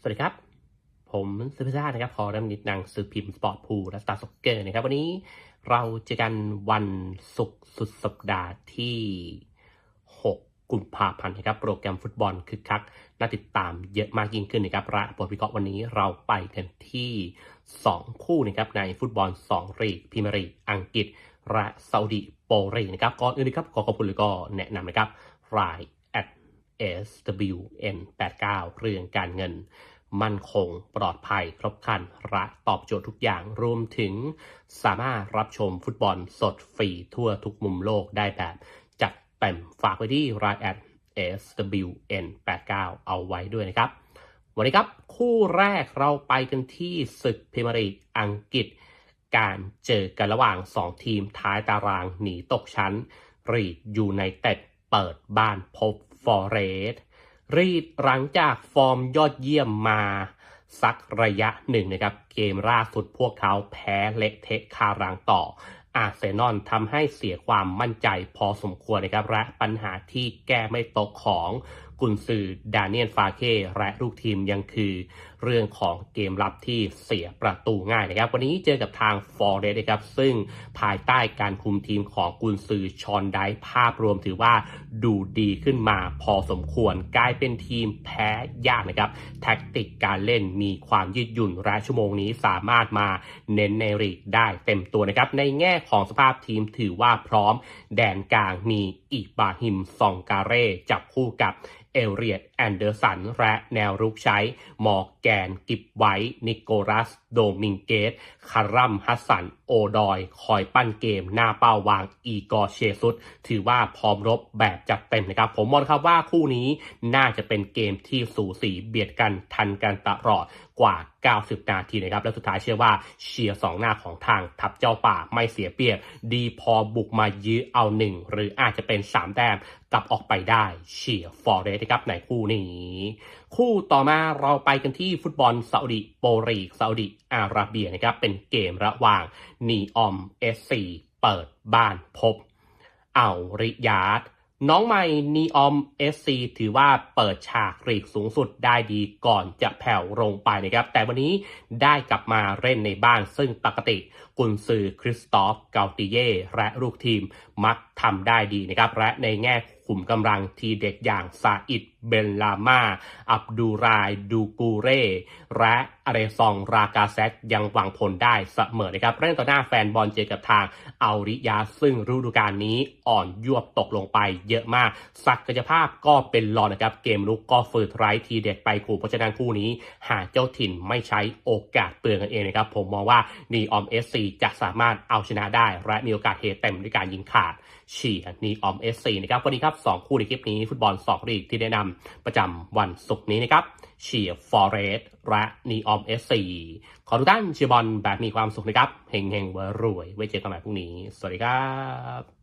สวัสดีครับ ผมซูเปอร์ซ่านะครับพอรำนิดนางสือพิมพ์สปอร์ตพูลและสตาร์ซ็อกเกอร์นะครับ วันนี้เราเจอกันวันศุกร์สุดสัปดาห์ที่ 6 กุมภาพันธ์นะครับ โปรแกรมฟุตบอลคึกคักน่าติดตามเยอะมากยิ่งขึ้นนะครับและบทวิเคราะห์วันนี้เราไปกันที่ 2 คู่นะครับในฟุตบอล2รีกพรีเมียร์ลีอังกฤษและซาอุดิโปรีนะครับก่อนอื่นนะครับขอขอบคุณแล้วก็แนะนำนะครับราย SWN89 เรื่องการเงิน มั่นคงปลอดภัยครบครันและตอบโจทย์ทุกอย่างรวมถึง สามารถรับชมฟุตบอลสดฟรีทั่วทุกมุมโลกได้แบบจัดเต็มฝากไว้ที่ราย at SWN89 เอาไว้ด้วยนะครับ วันนี้ครับคู่แรกเราไปกันที่ศึกพรีเมียร์ลีกอังกฤษ การเจอกันระหว่าง 2 ทีมท้ายตารางหนีตกชั้น รีดยูไนเต็ดเปิดบ้านพบ อเรสรีดหลังจากฟอร์มยอดเยี่ยมมาสักระยะหนึ่งนะครับ เกมล่าสุดพวกเขาแพ้เละเทะคารางต่อ อาร์เซนอลทำให้เสียความมั่นใจพอสมควรนะครับ และปัญหาที่แก้ไม่ตกของ กุนซือดานิเอลฟาเก้และลูกทีมยังคือเรื่องของเกมรับที่เสียประตูง่ายนะครับ วันนี้เจอกับทางฟอร์เรสนะครับ ซึ่งภายใต้การคุมทีมของกุนซือชอนไดภาพรวมถือว่าดูดีขึ้นมาพอสมควรกลายเป็นทีมแพ้ยากนะครับ แท็กติกการเล่นมีความยืดหยุ่นและชั่วโมงนี้สามารถมาเน้นในรีกได้เต็มตัวนะครับ ในแง่ของสภาพทีมถือว่าพร้อมแดนกลางมีอิบราฮิมซองการเร่จับคู่กับ เอลเรียดแอนเดอร์สัน และแนวรุกใช้มอร์แกน กิบไว้นิโกรัส โดมิงเกสคารัมฮัสสัน โอดอย คอยปั้นเกม หน้าเป้าวางอีกอร์เชซุสถือว่าพร้อมรบแบบจัดเต็มนะครับ ผมมองครับว่าคู่นี้น่าจะเป็นเกมที่สูสีเบียดกันทันกันตลอดกว่า 90 นาทีนะครับ และสุดท้ายเชื่อว่าเชียร์สองหน้าของทางทัพเจ้าป่าไม่เสียเปรียบ ดีพอบุกมายื้อเอาหนึ่งหรืออาจจะเป็น 3 แต้มกลับออกไปได้เชียร์ฟอร์เรสต์นะครับในคู่นี้ คู่ต่อมาเราไปกันที่ฟุตบอลซาอุดิโปรีกซาอุดิอาระเบียนะครับเป็นเกมระหว่างนีออมเอสซีเปิดบ้านพบ เอาริยาดน้องใหม่นีออมเอสซีถือว่าเปิดฉากรีกสูงสุดได้ดีก่อนจะแผ่วลงไปนะครับ แต่วันนี้ได้กลับมาเล่นในบ้านซึ่งปกติกุนซือคริสตอฟเกาติเย่และลูกทีมมักทำได้ดีนะครับ และในแง่ ขุมกำลังทีเด็กอย่างซาอิดเบนลามาอับดูรายดูกูเร่และอเรซองรากาเซตยังหวังผลได้เสมอนะครับเล่นต่อหน้าแฟนบอลเจอกับทางเอาริยาซึ่งฤดูกาลนี้อ่อนยวบตกลงไปเยอะมาก ศักยภาพก็เป็นรองนะครับ เกมลุกก็ฝืดไร้ทีเด็ดไปคู่เพราะฉะนั้นคู่นี้ หากเจ้าถิ่นไม่ใช้โอกาสเปลืองกันเองนะครับ ผมมองว่านีออมเอสซีจะสามารถเอาชนะได้ และมีโอกาสเฮเต็มด้วยการยิงขาดเชียนีออมเอสซีนะครับวันนี้ครับสองคู่ในคลิปนี้ฟุตบอลสองลีกที่แนะนำประจำวันศุกร์นี้นะครับเชียร์ฟอร์เรสต์และนีออมเอสซีขอทุกท่านเชียร์บอลแบบมีความสุขนะครับเฮงเฮงรวยไว้เจอกันใหม่พรุ่งนี้ สวัสดีครับ